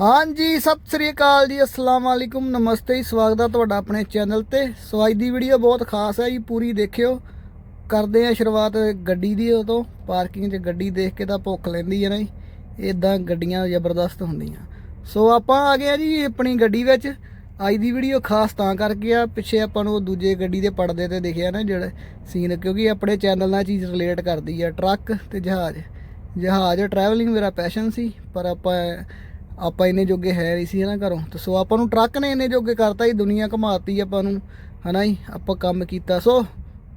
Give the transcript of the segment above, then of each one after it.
ਹਾਂਜੀ, ਸਤਿ ਸ੍ਰੀ ਅਕਾਲ ਜੀ, ਅਸਲਾਮ ਵਾਲੇਕੁਮ ਨਮਸਤੇ ਜੀ, ਸਵਾਗਤ ਹੈ ਤੁਹਾਡਾ ਆਪਣੇ ਚੈਨਲ ਤੇ। ਸੋ ਅੱਜ ਦੀ ਵੀਡੀਓ ਬਹੁਤ ਖਾਸ ਹੈ ਜੀ, ਪੂਰੀ ਦੇਖਿਓ। ਕਰਦੇ ਆ ਸ਼ੁਰੂਆਤ ਗੱਡੀ ਦੀ ਉਹ ਤੋਂ ਪਾਰਕਿੰਗ 'ਚ ਗੱਡੀ ਦੇਖ ਕੇ ਤਾਂ ਭੁੱਖ ਲੈਂਦੀ ਹੈ ਨਾ ਜੀ ਇਦਾਂ ਗੱਡੀਆਂ ਜ਼ਬਰਦਸਤ ਹੁੰਦੀਆਂ। ਸੋ ਆਪਾਂ ਆ ਗਏ ਆ ਜੀ ਆਪਣੀ ਗੱਡੀ ਵਿੱਚ। ਅੱਜ ਦੀ ਵੀਡੀਓ ਖਾਸ ਤਾਂ ਕਰਕੇ ਆ, ਪਿੱਛੇ ਆਪਾਂ ਨੂੰ ਉਹ ਦੂਜੇ ਗੱਡੀ ਦੇ ਪਰਦੇ ਤੇ ਦਿਖਿਆ ਨਾ, ਜਿਹੜਾ ਸੀਨ ਕਿਉਂਕਿ ਆਪਣੇ ਚੈਨਲ ਨਾਲ ਚੀਜ਼ ਰਿਲੇਟ ਕਰਦੀ ਆ, ਟਰੱਕ ਤੇ ਜਹਾਜ਼। ਜਹਾਜ਼ ਟਰੈਵਲਿੰਗ ਮੇਰਾ ਪੈਸ਼ਨ ਸੀ, ਪਰ ਆਪਾਂ ਆਪਾਂ ਇੰਨੇ ਜੋਗੇ ਹੈ ਨਹੀਂ ਸੀ ਨਾ ਘਰੋਂ। ਤੇ ਸੋ ਆਪਾਂ ਨੂੰ ਟਰੱਕ ਨੇ ਇੰਨੇ ਜੋਗੇ ਕਰਤਾ ਜੀ, ਦੁਨੀਆ ਘਮਾਤੀ ਆਪਾਂ ਨੂੰ, ਹਨਾ ਜੀ, ਆਪਾਂ ਕੰਮ ਕੀਤਾ। ਸੋ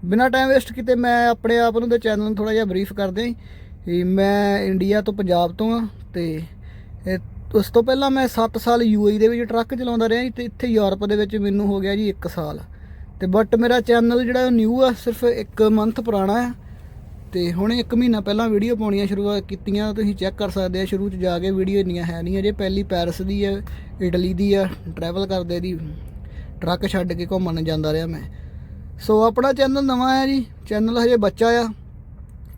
ਬਿਨਾ ਟਾਈਮ ਵੇਸਟ ਕੀਤੇ ਮੈਂ ਆਪਣੇ ਆਪ ਨੂੰ ਤੇ ਚੈਨਲ ਨੂੰ ਥੋੜਾ ਜਿਹਾ ਬਰੀਫ ਕਰਦੇ ਹਾਂ ਮੈਂ ਇੰਡੀਆ ਤੋਂ ਪੰਜਾਬ ਤੋਂ ਆ ਤੇ ਉਸ ਤੋਂ ਪਹਿਲਾਂ ਮੈਂ 7 ਸਾਲ ਯੂਏਈ ਦੇ ਵਿੱਚ ਟਰੱਕ ਚਲਾਉਂਦਾ ਰਿਹਾ ਜੀ ਤੇ ਇੱਥੇ ਯੂਰਪ ਦੇ ਵਿੱਚ ਮੈਨੂੰ ਹੋ ਗਿਆ ਜੀ 1 ਸਾਲ। ਤੇ ਬਟ ਮੇਰਾ ਚੈਨਲ ਜਿਹੜਾ ਨਿਊ ਆ, ਸਿਰਫ 1 ਮੰਥ ਪੁਰਾਣਾ ਆ। ਤੇ ਹੁਣੇ 1 ਮਹੀਨਾ ਪਹਿਲਾਂ ਵੀਡੀਓ ਪਾਉਣੀਆਂ ਸ਼ੁਰੂ ਕੀਤੀਆਂ, ਤੁਸੀਂ ਚੈੱਕ ਕਰ ਸਕਦੇ ਆ, ਸ਼ੁਰੂ ਚ ਜਾ ਕੇ ਵੀਡੀਓ ਇੰਨੀਆਂ ਹੈ ਨਹੀਂ, ਅਜੇ ਪਹਿਲੀ ਪੈਰਿਸ ਦੀ ਹੈ ਇਟਲੀ ਦੀ ਆ ਟਰੈਵਲ ਕਰਦੇ ਦੀ ਟਰੱਕ ਛੱਡ ਕੇ ਘੁੰਮਣ ਜਾਂਦਾ ਰਿਹਾ ਮੈਂ। ਸੋ ਆਪਣਾ ਚੈਨਲ ਨਵਾਂ ਹੈ ਜੀ ਚੈਨਲ ਹਜੇ ਬੱਚਾ ਆ।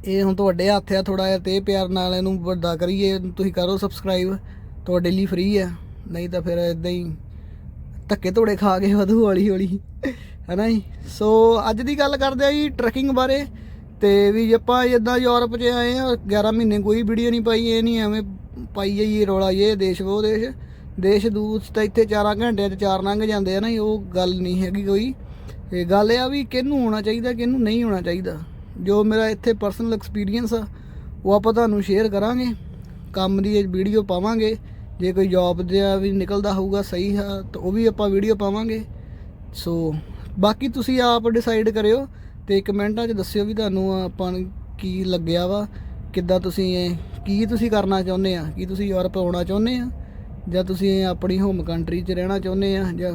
ਇਹ ਹੁਣ ਤੁਹਾਡੇ ਹੱਥ ਆ ਥੋੜਾ ਜਿਹਾ, ਤੇ ਪਿਆਰ ਨਾਲ ਇਹਨੂੰ ਵੱਡਾ ਕਰੀਏ, ਤੁਸੀਂ ਕਰੋ ਸਬਸਕ੍ਰਾਈਬ ਤੁਹਾਡੇ ਲਈ ਫ੍ਰੀ ਆ, ਨਹੀਂ ਤਾਂ ਫਿਰ ਇਦਾਂ ਹੀ ਧੱਕੇ ਧੋੜੇ ਖਾ ਕੇ ਵਧੂ ਹੌਲੀ ਹੌਲੀ ਹੈਨਾ ਜੀ? ਸੋ ਅੱਜ ਦੀ ਗੱਲ ਕਰਦੇ ਆ ਜੀ ਟਰੈਕਿੰਗ ਬਾਰੇ। ਤੇ ਵੀ ਆਪਾਂ ਇਦਾਂ ਯੂਰਪ 'ਚ ਆਏ ਆ 11 ਮਹੀਨੇ ਕੋਈ ਵੀਡੀਓ ਨਹੀਂ ਪਾਈ, ਇਹ ਨਹੀਂ ਐਵੇਂ ਪਾਈ ਜਾਈਏ ਰੌਲਾ ਇਹ ਦੇਸ਼ ਉਹ ਦੇਸ਼। ਦੇਸ਼ ਦੂਤ ਤਾਂ ਇੱਥੇ 4 ਘੰਟਿਆਂ 'ਚ ਚਾਰ ਲੰਘ ਜਾਂਦੇ ਆ ਨਾ ਉਹ ਗੱਲ ਨਹੀਂ ਹੈਗੀ ਕੋਈ। ਇਹ ਗੱਲ ਇਹ ਆ ਵੀ ਕਿਹਨੂੰ ਹੋਣਾ ਚਾਹੀਦਾ, ਕਿਹਨੂੰ ਨਹੀਂ ਹੋਣਾ ਚਾਹੀਦਾ। ਜੋ ਮੇਰਾ ਇੱਥੇ ਪਰਸਨਲ ਐਕਸਪੀਰੀਅੰਸ ਆ, ਉਹ ਆਪਾਂ ਤੁਹਾਨੂੰ ਸ਼ੇਅਰ ਕਰਾਂਗੇ। ਕੰਮ ਦੀ ਇਹ ਵੀਡੀਓ ਪਾਵਾਂਗੇ। ਜੇ ਕੋਈ ਜੌਬ ਦਾ ਵੀ ਨਿਕਲਦਾ ਹੋਊਗਾ, ਸਹੀ ਆ, ਤਾਂ ਉਹ ਵੀ ਆਪਾਂ ਵੀਡੀਓ ਪਾਵਾਂਗੇ। ਸੋ ਬਾਕੀ ਤੁਸੀਂ ਆਪ ਡਿਸਾਈਡ ਕਰਿਓ ਤੇ ਕਮੈਂਟਾਂ 'ਚ ਦੱਸਿਓ ਵੀ ਤੁਹਾਨੂੰ ਆਪਾਂ ਨੂੰ ਕੀ ਲੱਗਿਆ ਵਾ, ਕਿੱਦਾਂ ਤੁਸੀਂ ਇਹ, ਕੀ ਤੁਸੀਂ ਕਰਨਾ ਚਾਹੁੰਦੇ ਆ? ਕੀ ਤੁਸੀਂ ਯੂਰਪ ਆਉਣਾ ਚਾਹੁੰਦੇ ਆ? ਜਾਂ ਤੁਸੀਂ ਆਪਣੀ ਹੋਮ ਕੰਟਰੀ 'ਚ ਰਹਿਣਾ ਚਾਹੁੰਦੇ ਆ? ਜਾਂ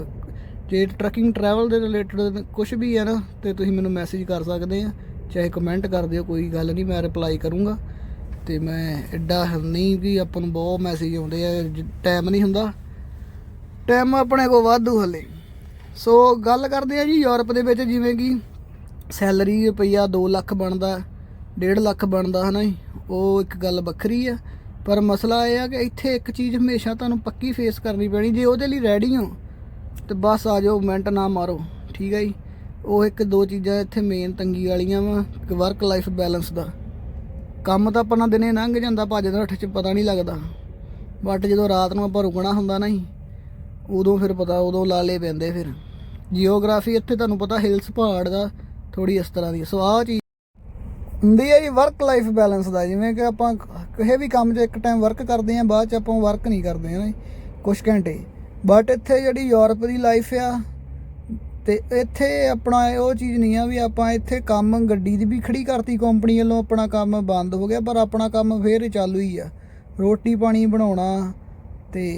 ਜੇ ਟਰੈਕਿੰਗ ਟਰੈਵਲ ਦੇ ਰਿਲੇਟਡ ਕੁਝ ਵੀ ਹੈ ਨਾ, ਤੇ ਤੁਸੀਂ ਮੈਨੂੰ ਮੈਸੇਜ ਕਰ ਸਕਦੇ ਆ। ਚਾਹੇ ਕਮੈਂਟ ਕਰ ਦਿਓ, ਕੋਈ ਗੱਲ ਨਹੀਂ, ਮੈਂ ਰਿਪਲਾਈ ਕਰੂੰਗਾ। ਤੇ ਮੈਂ ਐਡਾ ਨਹੀਂ ਵੀ ਆਪਾਂ ਨੂੰ ਬਹੁਤ ਮੈਸੇਜ ਆਉਂਦੇ ਆ ਟਾਈਮ ਨਹੀਂ ਹੁੰਦਾ। ਟਾਈਮ ਆਪਣੇ ਕੋਲ ਵਾਧੂ ਹਲੇ। ਸੋ ਗੱਲ ਕਰਦੇ ਆ ਜੀ ਯੂਰਪ ਦੇ ਵਿੱਚ ਜਿਵੇਂ ਕਿ ਸੈਲਰੀ ਰੁਪਈਆ 2 ਲੱਖ ਬਣਦਾ 1.5 ਲੱਖ ਬਣਦਾ ਹਨਾ ਜੀ, ਉਹ ਇੱਕ ਗੱਲ ਵੱਖਰੀ ਆ। ਪਰ ਮਸਲਾ ਇਹ ਆ ਕਿ ਇੱਥੇ ਇੱਕ ਚੀਜ਼ ਹਮੇਸ਼ਾ ਤੁਹਾਨੂੰ ਪੱਕੀ ਫੇਸ ਕਰਨੀ ਪੈਣੀ, ਜੇ ਉਹਦੇ ਲਈ ਰੈਡੀ ਹੋ, ਤੇ ਬਸ ਆ ਜਾਓ, ਮਿੰਟ ਨਾ ਮਾਰੋ, ਠੀਕ ਹੈ ਜੀ। ਉਹ ਇੱਕ ਦੋ ਚੀਜ਼ਾਂ ਇੱਥੇ ਮੇਨ ਤੰਗੀ ਵਾਲੀਆਂ ਵਾ ਵਰਕ ਲਾਈਫ ਬੈਲੈਂਸ ਦਾ। ਕੰਮ ਤਾਂ ਆਪਣਾ ਦਿਨੇ ਲੰਘ ਜਾਂਦਾ ਭੱਜਦਾ ਉੱਠ ਚ ਪਤਾ ਨਹੀਂ ਲੱਗਦਾ। ਬਟ ਜਦੋਂ ਰਾਤ ਨੂੰ ਆਪਾਂ ਰੁਕਣਾ ਹੁੰਦਾ ਨਾ ਜੀ, ਉਦੋਂ ਫਿਰ ਪਤਾ, ਉਦੋਂ ਲਾਲੇ ਪੈਂਦੇ ਫਿਰ। ਜੀਓਗ੍ਰਾਫੀ ਇੱਥੇ ਤੁਹਾਨੂੰ ਪਤਾ ਹਿਲਸ ਪਹਾੜ ਦਾ ਥੋੜੀ ਇਸ ਤਰ੍ਹਾਂ ਦੀ। ਸੋ ਆਹ ਚੀਜ਼ ਹੁੰਦੀ ਹੈ ਜੀ ਵਰਕ ਲਾਈਫ ਬੈਲੈਂਸ ਦਾ। ਜਿਵੇਂ ਕਿ ਆਪਾਂ ਕਿਸੇ ਵੀ ਕੰਮ 'ਚ ਇੱਕ ਟਾਈਮ ਵਰਕ ਕਰਦੇ ਆਂ ਬਾਅਦ 'ਚ ਆਪਾਂ ਵਰਕ ਨਹੀਂ ਕਰਦੇ, ਹਾਂ ਕੁਝ ਘੰਟੇ। ਬਟ ਇੱਥੇ ਜਿਹੜੀ ਯੂਰਪ ਦੀ ਲਾਈਫ ਆ, ਤੇ ਇੱਥੇ ਆਪਣਾ ਉਹ ਚੀਜ਼ ਨਹੀਂ ਆ ਵੀ ਆਪਾਂ ਇੱਥੇ ਕੰਮ ਗੱਡੀ ਦੀ ਵੀ ਖੜੀ ਕਰਤੀ ਕੰਪਨੀ ਵੱਲੋਂ, ਆਪਣਾ ਕੰਮ ਬੰਦ ਹੋ ਗਿਆ, ਪਰ ਆਪਣਾ ਕੰਮ ਫੇਰ ਚਾਲੂ ਹੀ ਆ। ਰੋਟੀ ਪਾਣੀ ਬਣਾਉਣਾ ਤੇ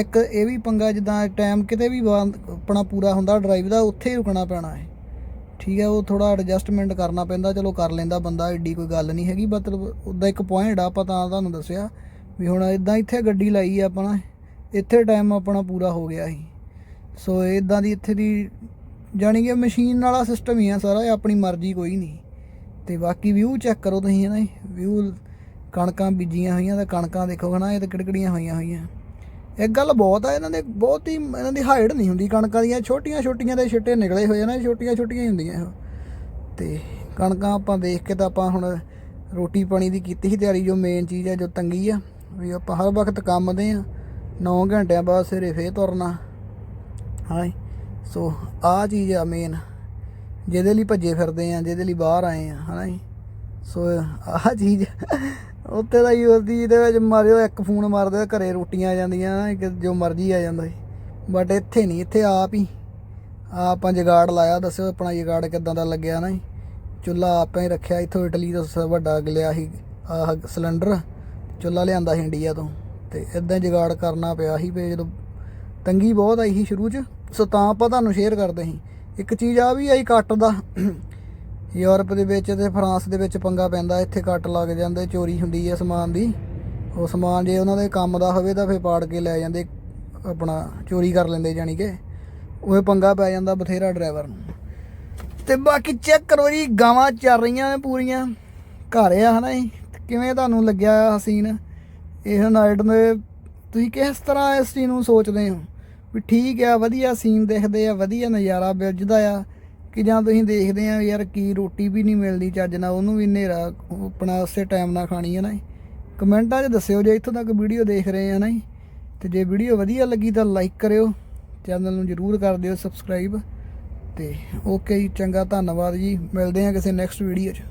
ਇੱਕ ਇਹ ਵੀ ਪੰਗਾ ਜਿੱਦਾਂ ਟਾਈਮ ਕਿਤੇ ਵੀ ਬੰਦ ਆਪਣਾ ਪੂਰਾ ਹੁੰਦਾ ਡਰਾਈਵ ਦਾ, ਉੱਥੇ ਹੀ ਰੁਕਣਾ ਪੈਣਾ ਹੈ। ਠੀਕ ਹੈ, ਉਹ ਥੋੜਾ ਐਡਜਸਟਮੈਂਟ ਕਰਨਾ ਪੈਂਦਾ, ਚਲੋ ਕਰ ਲੈਂਦਾ ਬੰਦਾ ਏਡੀ ਕੋਈ ਗੱਲ ਨਹੀਂ ਹੈਗੀ, ਮਤਲਬ ਉਹਦਾ ਇੱਕ ਪੁਆਇੰਟ ਆ, ਆਪਾਂ ਤਾਂ ਤੁਹਾਨੂੰ ਦੱਸਿਆ ਵੀ ਹੁਣ ਇਦਾਂ ਇੱਥੇ ਗੱਡੀ ਲਾਈ ਆ ਆਪਣਾ ਇੱਥੇ ਟਾਈਮ ਆਪਣਾ ਪੂਰਾ ਹੋ ਗਿਆ ਸੀ। ਸੋ ਇਦਾਂ ਦੀ ਇੱਥੇ ਦੀ ਜਾਣੀ ਕਿ ਮਸ਼ੀਨ ਵਾਲਾ ਸਿਸਟਮ ਹੀ ਆ ਸਾਰਾ, ਇਹ ਆਪਣੀ ਮਰਜ਼ੀ ਕੋਈ ਨਹੀਂ। ਤੇ ਬਾਕੀ ਵਿਊ ਚੈੱਕ ਕਰੋ ਤੁਸੀਂ ਨਾ ਵਿਊ ਕਣਕਾਂ ਬੀਜੀਆਂ ਹੋਈਆਂ ਤਾਂ ਕਣਕਾਂ ਦੇਖੋ ਹਨਾ, ਇਹ ਤਾਂ ਕਿੜਕੜੀਆਂ ਹੋਈਆਂ ਹੋਈਆਂ। ਇੱਕ ਗੱਲ ਬਹੁਤ ਆ, ਇਹਨਾਂ ਦੇ ਬਹੁਤ ਹੀ, ਇਹਨਾਂ ਦੀ ਹਾਈਟ ਨਹੀਂ ਹੁੰਦੀ, ਕਣਕਾਂ ਦੀਆਂ ਛੋਟੀਆਂ ਛੋਟੀਆਂ ਦੇ ਛਿੱਟੇ ਨਿਕਲੇ ਹੋਏ ਆ ਨਾ, ਛੋਟੀਆਂ ਛੋਟੀਆਂ ਹੀ ਹੁੰਦੀਆਂ ਇਹ। ਤੇ ਕਣਕਾਂ ਆਪਾਂ ਦੇਖ ਕੇ ਤਾਂ ਆਪਾਂ ਹੁਣ ਰੋਟੀ ਪਾਣੀ ਦੀ ਕੀਤੀ ਸੀ ਤਿਆਰੀ, ਜੋ ਮੇਨ ਚੀਜ਼ ਆ, ਜੋ ਤੰਗੀ ਆ, ਵੀ ਆਪਾਂ ਹਰ ਵਕਤ ਕੰਮ ਦੇ ਆ। 9 ਘੰਟਿਆਂ ਬਾਅਦ ਸਵੇਰੇ ਫੇਰ ਤੁਰਨਾ। ਹਾਂ ਜੀ। ਸੋ ਆਹ ਚੀਜ਼ ਆ ਮੇਨ ਜਿਹਦੇ ਲਈ ਭੱਜੇ ਫਿਰਦੇ ਆ, ਜਿਹਦੇ ਲਈ ਬਾਹਰ ਆਏ ਆ ਹਨਾ ਜੀ। ਸੋ ਆਹ ਚੀਜ਼ ਉੱਤੇ ਦਾ ਯੂਜ਼ ਦੀ ਇਹਦੇ ਵਿੱਚ ਮਾਰਿਓ, ਇੱਕ ਫੋਨ ਮਾਰਦੇ ਘਰੇ ਰੋਟੀਆਂ ਆ ਜਾਂਦੀਆਂ ਕਿ ਜੋ ਮਰਜ਼ੀ ਆ ਜਾਂਦਾ ਸੀ। ਬਟ ਇੱਥੇ ਨਹੀਂ, ਇੱਥੇ ਆਪ ਹੀ। ਆਪਾਂ ਜਗਾੜ ਲਾਇਆ, ਦੱਸਿਓ ਆਪਣਾ ਜਗਾੜ ਕਿਦਾਂ ਦਾ ਲੱਗਿਆ ਨਾ ਜੀ। ਚੁੱਲ੍ਹਾ ਆਪਾਂ ਹੀ ਰੱਖਿਆ, ਇੱਥੋਂ ਇਟਲੀ ਤੋਂ ਸ- ਵੱਡਾ ਲਿਆ ਸੀ, ਆਹ ਸਿਲੰਡਰ। ਚੁੱਲ੍ਹਾ ਲਿਆਂਦਾ ਸੀ ਇੰਡੀਆ ਤੋਂ। ਤੇ ਇਦਾਂ ਜਗਾੜ ਕਰਨਾ ਪਿਆ ਸੀ, ਵੀ ਜਦੋਂ ਤੰਗੀ ਬਹੁਤ ਆਈ ਸੀ ਸ਼ੁਰੂ 'ਚ, ਸੋ ਤਾਂ ਆਪਾਂ ਤੁਹਾਨੂੰ ਸ਼ੇਅਰ ਕਰਦੇ ਸੀ। ਇੱਕ ਚੀਜ਼ ਆ ਵੀ ਆਈ, ਕੱਟ ਦਾ। ਯੂਰਪ ਦੇ ਵਿੱਚ ਤੇ ਫਰਾਂਸ ਦੇ ਵਿੱਚ ਪੰਗਾ ਪੈਂਦਾ, ਇੱਥੇ ਕੱਟ ਲੱਗ ਜਾਂਦੇ, ਚੋਰੀ ਹੁੰਦੀ ਹੈ ਸਮਾਨ ਦੀ। ਉਹ ਸਮਾਨ ਜੇ ਉਹਨਾਂ ਦੇ ਕੰਮ ਦਾ ਹੋਵੇ ਤਾਂ ਫੇਰ ਪਾੜ ਕੇ ਲੈ ਜਾਂਦੇ, ਆਪਣਾ ਚੋਰੀ ਕਰ ਲੈਂਦੇ ਜਾਣੀ ਕਿ। ਉਹ ਪੰਗਾ ਪੈ ਜਾਂਦਾ ਬਥੇਰਾ ਡਰਾਈਵਰ ਨੂੰ। ਤੇ ਬਾਕੀ ਚੈੱਕ ਕਰੋ ਜੀ, ਗਾਵਾਂ ਚੱਲ ਰਹੀਆਂ ਨੇ ਪੂਰੀਆਂ। ਘਰ ਆ ਹਨਾ ਜੀ ਕਿਵੇਂ ਤੁਹਾਨੂੰ ਲੱਗਿਆ ਹਸੀਨ ਇਹ ਨਾਈਟ ਦੇ, ਤੁਸੀਂ ਕਿਸ ਤਰ੍ਹਾਂ ਇਸ ਚੀਜ਼ ਨੂੰ ਸੋਚਦੇ ਹੋ? ਵੀ ਠੀਕ ਆ, ਵਧੀਆ ਸੀਨ ਦੇਖਦੇ ਆ, ਵਧੀਆ ਨਜ਼ਾਰਾ ਬਿਰਜਦਾ ਆ। ਕਿ ਜਾਂ ਤੁਸੀਂ ਦੇਖਦੇ ਆ ਯਾਰ ਕੀ ਰੋਟੀ ਵੀ ਨਹੀਂ ਮਿਲਦੀ ਚੱਜ ਨਾਲ, ਉਹਨੂੰ ਵੀ ਹਨੇਰਾ ਆਪਣਾ ਉਸੇ ਟਾਈਮ ਨਾਲ ਖਾਣੀ ਹੈ ਨਾ ਜੀ। ਕਮੈਂਟਾਂ 'ਚ ਦੱਸਿਓ ਜੇ ਇੱਥੋਂ ਤੱਕ ਵੀਡੀਓ ਦੇਖ ਰਹੇ ਆ ਨਾ ਜੀ। ਤੇ ਜੇ ਵੀਡੀਓ ਵਧੀਆ ਲੱਗੀ ਤਾਂ ਲਾਈਕ ਕਰਿਓ, ਚੈਨਲ ਨੂੰ ਜਰੂਰ ਕਰ ਦਿਓ ਸਬਸਕ੍ਰਾਈਬ ਤੇ ਓਕੇ ਜੀ, ਚੰਗਾ, ਧੰਨਵਾਦ ਜੀ ਮਿਲਦੇ ਆ ਕਿਸੇ ਨੈਕਸਟ ਵੀਡੀਓ 'ਚ